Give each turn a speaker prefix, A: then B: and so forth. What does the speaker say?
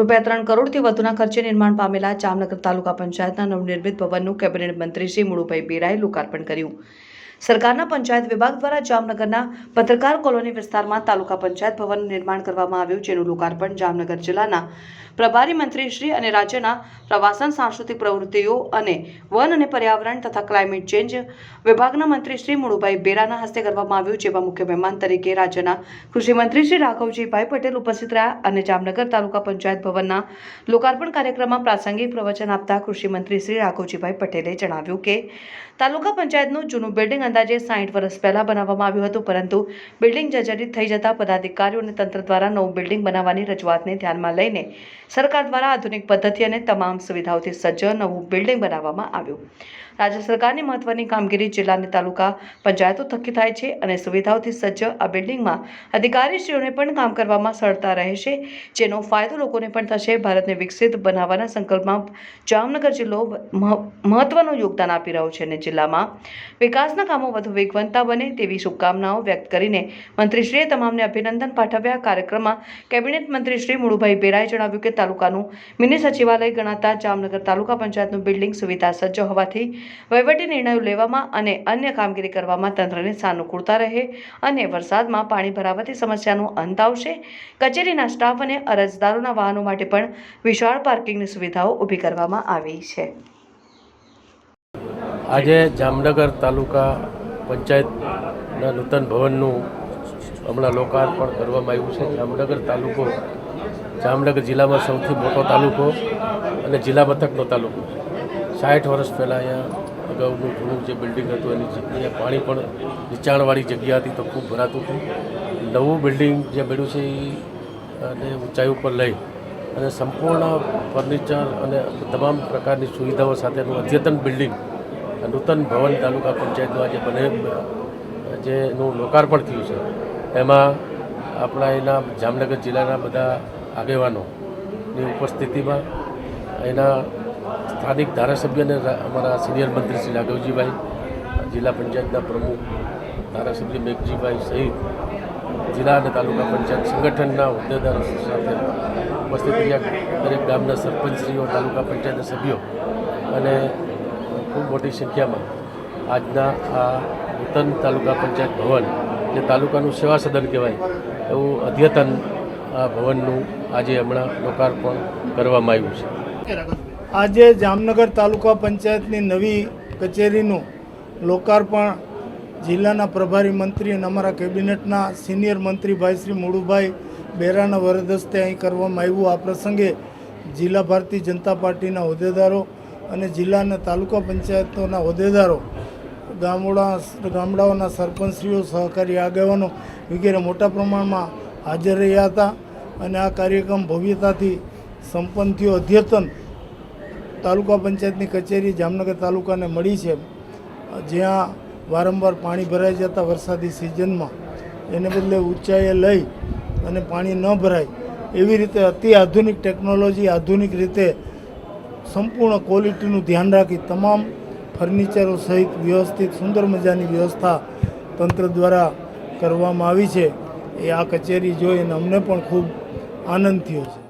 A: રૂપિયા ત્રણ કરોડથી વધુના ખર્ચે નિર્માણ પામેલા જામનગર તાલુકા પંચાયતના નવનિર્મિત ભવનનું કેબિનેટ મંત્રી શ્રી મુળુભાઈ બેરાએ લોકાર્પણ કર્યું. સરકારના પંચાયત વિભાગ દ્વારા જામનગરના પત્રકાર કોલોની વિસ્તારમાં તાલુકા પંચાયત ભવનનું નિર્માણ કરવામાં આવ્યું, જેનું લોકાર્પણ જામનગર જિલ્લાના પ્રભારી મંત્રી શ્રી અને રાજ્યના પ્રવાસન સાંસ્કૃતિક પ્રવૃત્તિઓ અને વન અને પર્યાવરણ તથા ક્લાઇમેટ ચેન્જ વિભાગના મંત્રી શ્રી મુળુભાઈ બેરાના હસ્તે કરવામાં આવ્યું, જેમાં મુખ્ય મહેમાન તરીકે રાજ્યના કૃષિમંત્રી શ્રી રાઘવજીભાઈ પટેલ ઉપસ્થિત રહ્યા અને જામનગર તાલુકા પંચાયત ભવનના લોકાર્પણ કાર્યક્રમમાં પ્રાસંગિક પ્રવચન આપતા કૃષિમંત્રી શ્રી રાઘવજીભાઈ પટેલે જણાવ્યું કે, તાલુકા પંચાયતનું જૂનું બિલ્ડિંગ અંદાજે સાઠ વર્ષ પહેલા બનાવવામાં આવ્યું હતું, પરંતુ બિલ્ડિંગ જર્જરિત થઈ જતા પદાધિકારીઓ અને તંત્ર દ્વારા નવું બિલ્ડિંગ બનાવવાની રજૂઆતને ધ્યાનમાં લઈને સરકાર દ્વારા આધુનિક પદ્ધતિ અને તમામ સુવિધાઓથી સજ્જ નવું બિલ્ડિંગ બનાવવામાં આવ્યું. રાજ્ય સરકારની મહત્વની કામગીરી જિલ્લાની તાલુકા પંચાયતો થકી થાય છે અને સુવિધાઓથી સજ્જ આ બિલ્ડિંગમાં અધિકારીશ્રીઓને પણ કામ કરવામાં સરળતા રહેશે જેનો ફાયદો લોકોને પણ થશે. ભારતને વિકસિત બનાવવાના સંકલ્પમાં જામનગર જિલ્લો મહ- મહત્વનું યોગદાન આપી રહ્યો છે અને જિલ્લામાં વિકાસના કામો વધુ વેગવંતા બને તેવી શુભકામનાઓ વ્યક્ત કરીને મંત્રીશ્રીએ તમામને અભિનંદન પાઠવ્યા. કાર્યક્રમમાં કેબિનેટ મંત્રી શ્રી મુળુભાઈ બેરાએ જણાવ્યું કે તાલુકાનું મિની સચિવાલય ગણાતા જામનગર તાલુકા પંચાયતનું બિલ્ડિંગ સુવિધા સજ્જ હોવાથી વહીવટી નિર્ણયો લેવામાં અને અન્ય કામગીરી કરવામાં તંત્રને સાનુકૂળતા રહે અને વરસાદમાં પાણી ભરાવાથી સમસ્યાનો અંત આવશે. કચેરીના સ્ટાફ અને અરજદારોના વાહનો માટે પણ વિશાળ પાર્કિંગની સુવિધાઓ ઊભી કરવામાં આવી છે.
B: આજે જામનગર તાલુકા પંચાયતના નૂતન ભવનનું હમણાં લોકાર્પણ કરવામાં આવ્યું છે. જામનગર તાલુકો જામનગર જિલ્લામાં સૌથી મોટો તાલુકો અને જિલ્લા મથકનો તાલુકો સાઠ વર્ષ પહેલાં અહીંયા અગાઉનું જૂનું જે બિલ્ડિંગ હતું એની જગ્યાએ પાણી પણ નીચાણવાળી જગ્યા હતી તો ખૂબ ભરાતું હતું. નવું બિલ્ડિંગ જે બન્યું છે એ ઊંચાઈ ઉપર લઈ અને સંપૂર્ણ ફર્નિચર અને તમામ પ્રકારની સુવિધાઓ સાથેનું અદ્યતન બિલ્ડિંગ નૂતન ભવન તાલુકા પંચાયતનું આજે બને જેનું લોકાર્પણ થયું છે. એમાં આપણા એના જામનગર જિલ્લાના બધા આગેવાનોની ઉપસ્થિતિમાં એના સ્થાનિક ધારાસભ્ય અને અમારા સિનિયર મંત્રી શ્રી રાઘવજીભાઈ, જિલ્લા પંચાયતના પ્રમુખ ધારાસભ્ય મેઘજીભાઈ સહિત જિલ્લા અને તાલુકા પંચાયત સંગઠનના હોદ્દેદારો સાથે ઉપસ્થિત રહ્યા. દરેક ગામના સરપંચશ્રીઓ, તાલુકા પંચાયતના સભ્યો અને ખૂબ મોટી સંખ્યામાં આજના આ નૂતન તાલુકા પંચાયત ભવન, જે તાલુકાનું સેવા સદન કહેવાય, એવું અદ્યતન આ ભવનનું આજે હમણાં લોકાર્પણ કરવામાં આવ્યું છે.
C: આજે જામનગર તાલુકા પંચાયતની નવી કચેરીનું લોકાર્પણ જિલ્લાના પ્રભારી મંત્રી અને અમારા કેબિનેટના સિનિયર મંત્રી ભાઈ શ્રી મુળુભાઈ બેરાના વરદસ્તે અહીં કરવામાં આવ્યું. આ પ્રસંગે જિલ્લા ભારતીય જનતા પાર્ટીના હોદ્દેદારો અને જિલ્લાના તાલુકા પંચાયતોના હોદ્દેદારો, ગામડા, ગામડાઓના સરપંચશ્રીઓ, સહકારી આગેવાનો વગેરે મોટા પ્રમાણમાં હાજર રહ્યા હતા અને આ કાર્યક્રમ ભવ્યતાથી સંપન્ન થયો. અદ્યતન તાલુકા પંચાયતની કચેરી જામનગર તાલુકાને મળી છે. જ્યાં વારંવાર પાણી ભરાઈ જતા વરસાદી સિઝનમાં એને બદલે ઊંચાઈએ લઈ અને પાણી ન ભરાય એવી રીતે અતિ આધુનિક ટેકનોલોજી, આધુનિક રીતે સંપૂર્ણ ક્વોલિટીનું ધ્યાન રાખી તમામ ફર્નિચરો સહિત વ્યવસ્થિત સુંદર મજાની વ્યવસ્થા તંત્ર દ્વારા કરવામાં આવી છે. એ આ કચેરી જોઈને અમને પણ ખૂબ આનંદ થયો છે.